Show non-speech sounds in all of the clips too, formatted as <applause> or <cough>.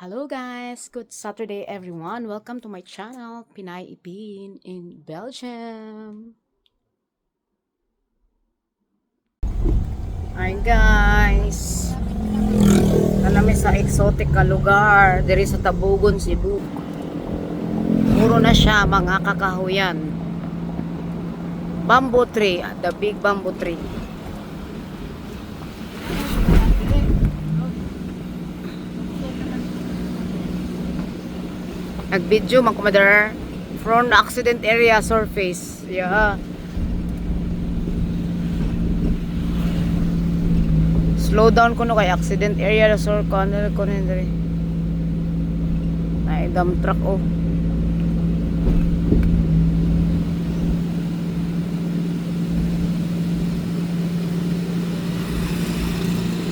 Hello guys! Good Saturday everyone! Welcome to my channel, Pinay Ipin in Belgium! Hi guys! Nanami sa exotic ka lugar, diri sa Tabugon, Cebu. Puro na siya mga kakahuyan. Bamboo tree, the big bamboo tree. Nag-video man kumadar from accident area surface. Yeah. Slow down ko no kay accident area sur ko ano ko na dump truck oh.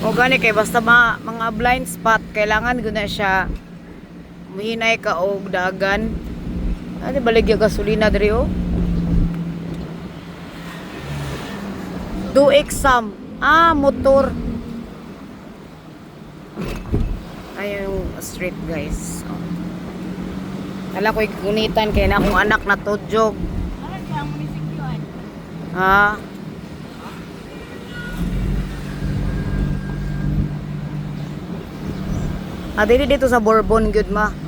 O gani kay basta ma, mga blind spot kailangan guna siya muhinay ka og dagan. Ano baligya gasolina diri oh? Do exam. Ah, motor. Ay, yung street guys. Oh. Kala ko gunitan kay na akong anak na tudjog. Ha? Ah, dili dito sa Bourbon good ma.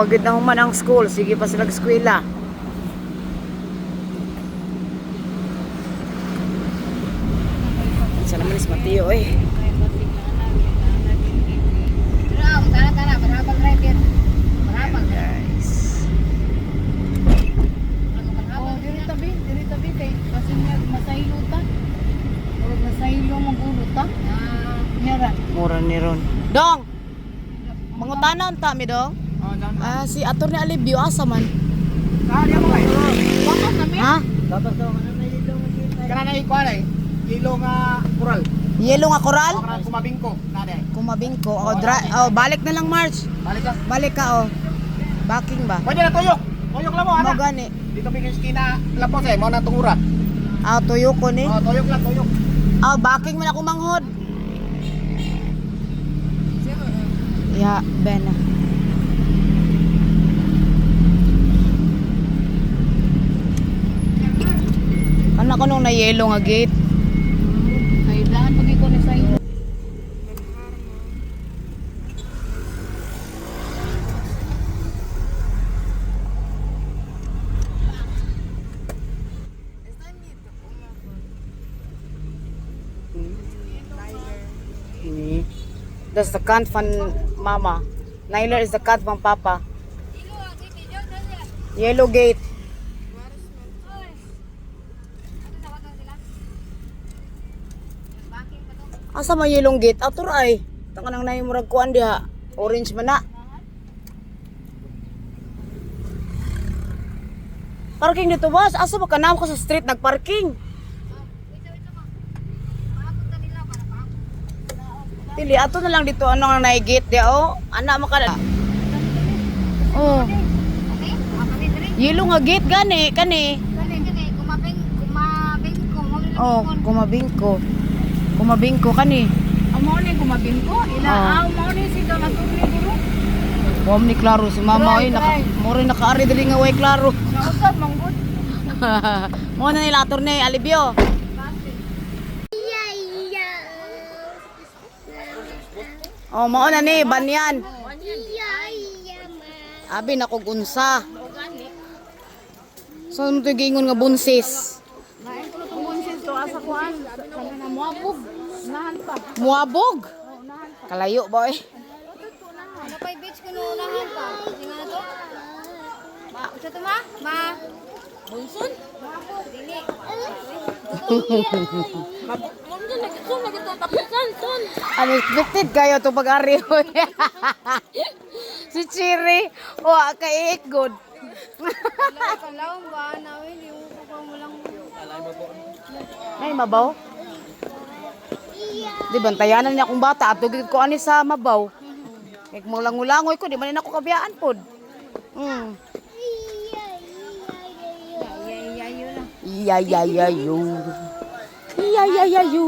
Oh, pagid na human ang school, sige pa sila eskwela. Sa naman is Mateo eh. Guys. Oh, diri tabi, diri kay kasi masaylo ta. Or masaylo magulo ta. Ah, nyara. Mura ni Ron. Dong! Mangutanan ta mi dong? Oh. Ah, si Atty. Alibio asa man? Ah, di mo kay. Bakit kami? Ha? Dapat daw kana na ilo nga Kana na ikuan ay. Ilo nga kural. Yelo nga koral? Kana kumabingko na day. Kumabingko. Oh, dra- oh, balik na lang March. Balik ka. Balik ka oh. Backing ba? Pwede na tuyok. Tuyok lang mo Mo ana. gani. Dito bigay skina lapos eh, mo na tungura. Ah, tuyo ko ni. Oh, tuyok lang, tuyok. Ah, backing man ako manghod. Ya, ben. Ano ko nung na-yellow nga gate? Daan pag iko ni saylo. Hmm. That's the cunt van mama. Nyler is the cunt van papa. Yellow gate. Asa man yellow gate? Atur ay. Taka nang naay murag kuan diha. Orange man na. Parking dito boss. Asa ba kanam ko sa street nagparking? Pili ato na lang dito ano nga naay gate dia oh. Ana maka Oh. Yellow nga gate gani kani. Oh, kumabingko. Kumabingko kani. Amo ni kumabingko, ila Oh. aw mo ni si Don Atuli duro. Wam ni klaro si mama oy naka try. mori nakaari diri nga way klaro. Nausap manggod. <laughs> Mo na nila ator ni Alibio. Oh, mao na ni banyan. Abi na kog unsa. So mo to gingon nga bunsis. Nain ko itong bunsis to asa kuan. Kana na muabog. Nahan pa. Muabog. Kalayo boy. Ano pa beach ko nuunahan pa? Sige na to? Ma, isa to ma? Ma? Dili. Lagi to tapusan son. Unexpected kayo to pag-ari. <laughs> si Chiri, wa kay good. Wala ka lang ba nawin yung ko mo lang. Ay, mabaw. Di bantayanan niya akong bata. At tugid ko ani sa mabaw. Kaya kung langulangoy ko, di man na ako kabiyaan pod. Mm. Yayayo lang. Iyayayayo. Iyayayayo.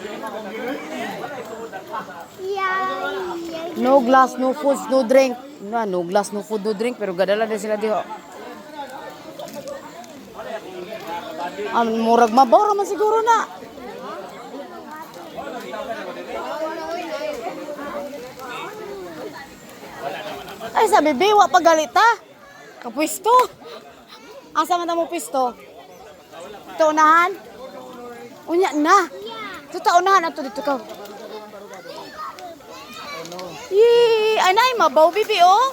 Iya iyayo. No glass, no food, no drink. Na, no glass, no food, no drink. Pero gadala din sila diho. Ang murag mabaw raman siguro na. Ay, sabi, biwa pa galita. Kapwisto. Asa man mo pwisto? Ito unahan? Unya na. Ito ta unahan ato dito ka. Yee! Ay, nay, mabaw, bibi, oh.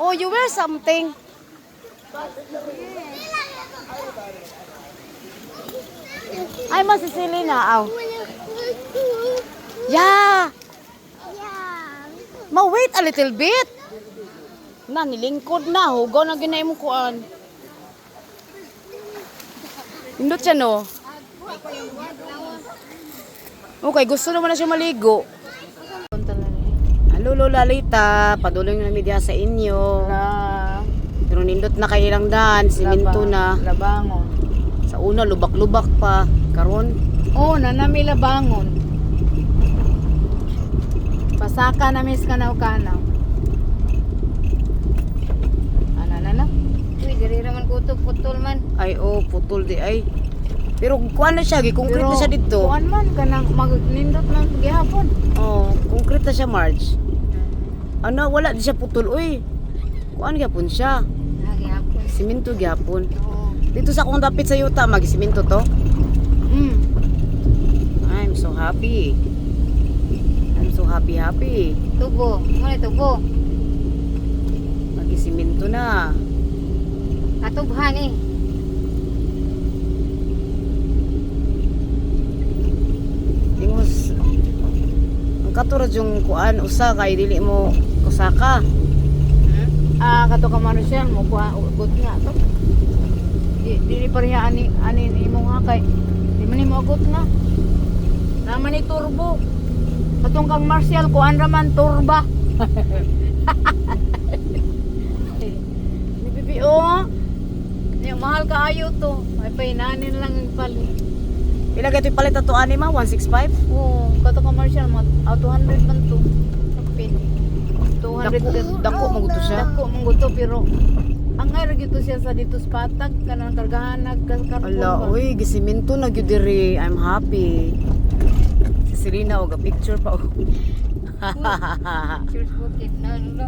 Oh, you wear something. Ay, masisili na, aw. Yeah! Ma-wait a little bit. Na, nilingkod na. Hugaw na ginay mo kuan. Indot siya, no? Okay, gusto naman na siya maligo. Hello, Lola Lita. Paduloy na media sa inyo. Na Pero nindot na kay ilang daan. Siminto na. labangon. Sa una, lubak-lubak pa. Karon, Oo, na nami labangon. Pasaka na mis kanaw kanaw. Ana na na. Uy, diri raman kuto putol man. ay oh, putol di ay. Pero kuan na siya, gi-concrete na siya dito. Kuan man kanang magnindot man gihapon. Oh, concrete na siya, Marge. Ano, wala di siya putol, uy. Kuan gyapon siya. Lagi hapon. Siminto gyapon. Oo. Dito sa akong dapit sa yuta, mag-siminto to. Mm. I'm so happy. I'm so happy, happy. Tubo. Mo tubo. Mag-siminto na. Katubhan eh. Katurad yung kuan usa kay dili mo kusaka. Ah, kato ka man mo kuha ugot nga to. Di dili pa riya ani ani imo nga kay di man imo ugot nga. Naman ni turbo. Katong kang Martial kuan raman turba. <laughs> Ni bibi oh. Ni mahal ka ayo to. May painanin lang ang pali. Pila kay palit ato ani ma 165? Oo, kato ka Martial mo ah, 200 man to. Pin. 200 Dako, dako maguto siya. Dako mangguto pero ang nga gito siya sa dito sa patag kanang kargahan nagkaskarpon. Ala, uy, gisiminto na gyud diri. I'm happy. Si Serena og <laughs> picture pa. Cheers bukit na ano na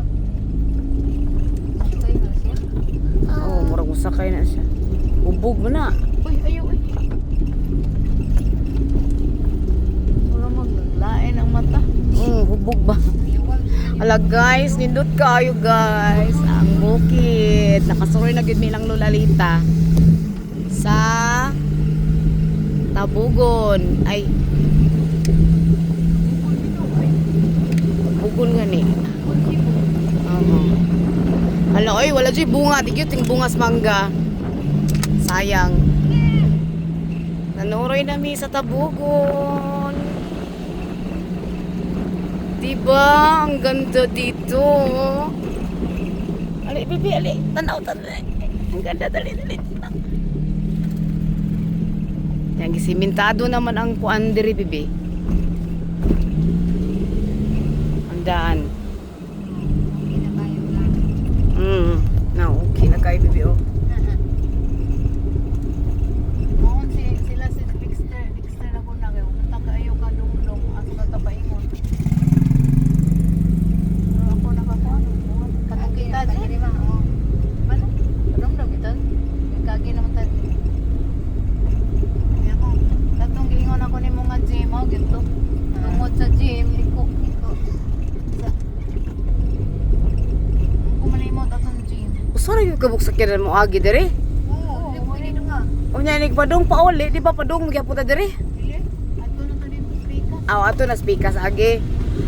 oh, murag usakay na siya. Ubog mo na. Uy, ayo uy. Wala maglain ang mata. Mm, hubog ba? Ala guys, nindot kayo guys. Ang bukid. Nakasuroy na gyud mi lang Lolalita. Sa Tabugon. Ay. Tabugon gani. Oo. Hala, oy, wala dyan bunga. Di ting bungas mangga. Sayang. Nanuroy na mi sa Tabugon. Diba? Ang ganda dito. Ali, bibi, ali. Tanaw, tanaw. Ang ganda, dali, dali. Yan, gisimentado naman ang kuan diri, bibi. Ang daan. Kinakayo lang. Mm. Na, okay na kayo, bibi, oh. Maon si sila si Dexter, Dexter na ko na kayo. Punta kayo ka dungdong at tatapaingon. Pero ako nakakuha. Katong kita Kita di. diri ba? Oo. Ano? Kadungdong kita. Kagi naman tayo. Kaya ko. Kabuk sakyanan mo agi diri. Oo, hindi pwede na nga. Unya ni pauli, di ba padung magyapon ta diri? Dili, ato na to din speaker. Aw ato na speaker sa agi.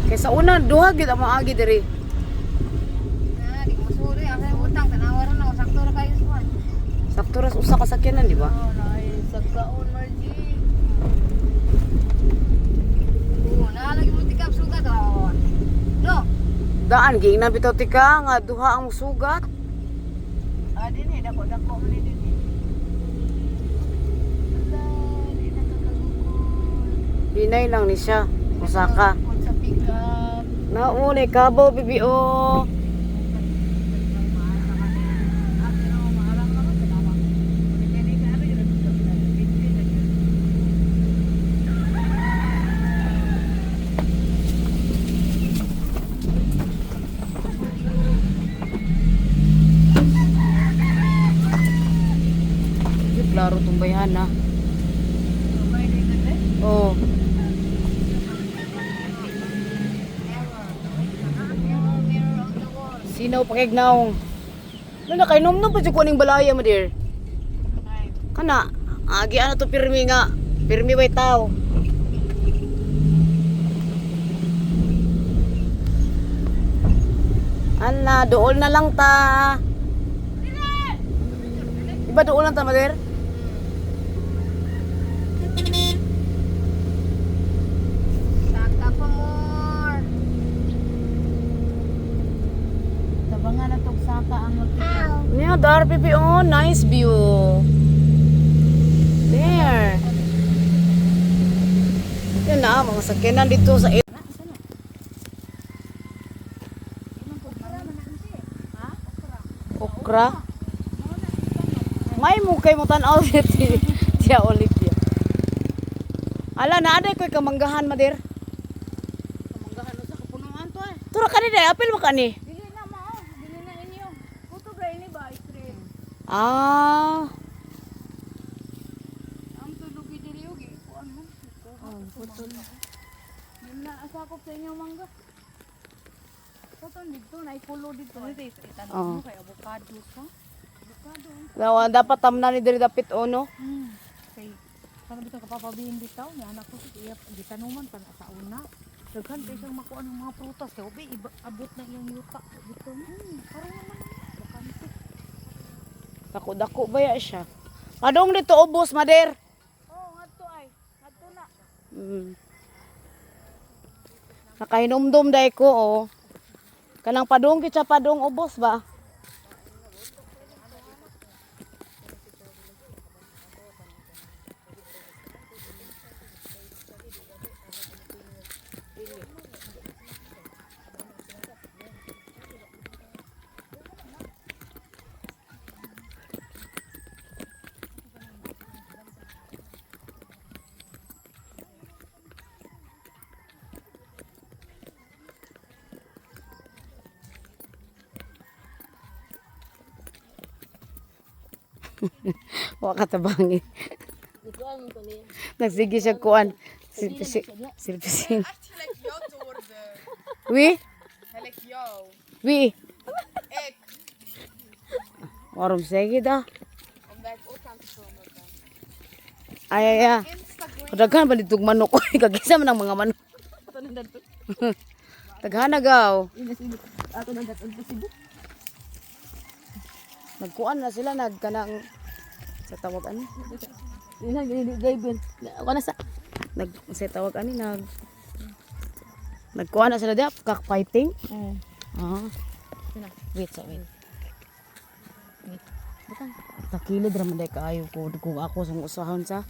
Kay sa una duha gyud ang mga agi diri. Ah, di ko masuri. Yung utang, tanawaran na. Sakto na kayo sa. Sakto ras usa ka sakyanan, di ba? Oo, naay sagkaon, Margie. Oo, naalagi mo tikap sugat. No? Daan giingnan bitaw tika nga duha ang sugat. Ah, din eh. Dako-dako man din eh. Lang ni siya. Usa ka. Kung sa pick-up. Nauni kabo bibi o. Klaro tong bayan na. Oh. Sinaw pakignaw. Ano na kay nom pa jud ko ning balaya mo dear. Kana agi ano to pirmi nga. Pirmi way tao. Ala, dool na lang ta. Iba dool lang ta, Mader? Pipi oh, nice view. There. Yan na, mga sakyanan dito sa Okra. May mo kay mo tanaw <laughs> dito. Tia Olivia. Ala na aday koy kamanggahan mader. Kamanggahan sa kapunuan to eh. Tura ka ni apil mo ka ni. Dili na mao, dili na inyo. Puto ba ini ba street? Ah. Ang tulog dili og kuan mo. Oh, puto. Yun na asakop sa inyo mangga. Puto dito na ikulo dito. Dito itanong Oh. mo kay avocado ka. Avocado. Dawa dapat tamna ni diri dapit ono. Hmm. Kay sana bitaw kapapabihin bitaw ni anak ko iya gitanuman pa sa una. Daghan kay siyang makuha ng mga prutas kay ubi iba- abot na iyang yuta dito. Hmm, parang naman. Dako-dako ba ya siya? Padong dito ubos mader. Oh, ngadto ay. Ngadto na. Mm. Nakahinumdum day ko oh. Kanang padong kitsa padong ubos ba? <laughs> Wa ka tabangi. Nagsige siya kuan. Silpisi. Silpisin. <laughs> Wi? Wi? Warum sige da? Ay ay ay. Daghan ba ditong manok? <laughs> Kagisa man ang mga manok. Daghan na gaw. Nagkuan na sila nagkanang sa tawag ani. Ina gini Gabriel. Ako na sa nag sa tawag ani nag Nagkuan na sila dia kak fighting. Oh. Ah. Wait, so wait. Wait. Butang. Takilid raman day kaayo ko kung ako sa usahan sa.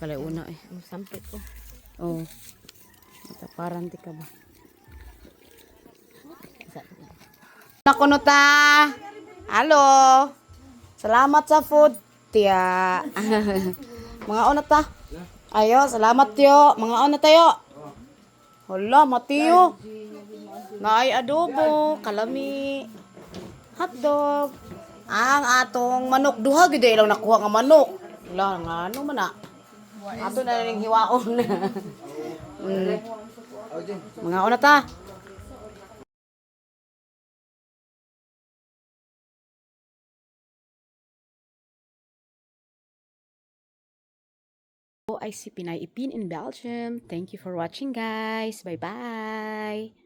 Kalay una eh. Sampit ko. Oh. Mataparan ti ka ba? Nakuno ta. Hello. Salamat sa food, tiya. <laughs> mga ona ta. Ayo, salamat tiyo. Mga ona tayo. Hala, matiyo. Naay adobo, kalami, hotdog. Ang atong manok duha gid ilaw nakuha nga manok. Wala nga ano man na. Ato na ning hiwaon. <laughs> mm. Mga ona ta. Si Pinay Ipin in Belgium. Thank you for watching guys. Bye-bye!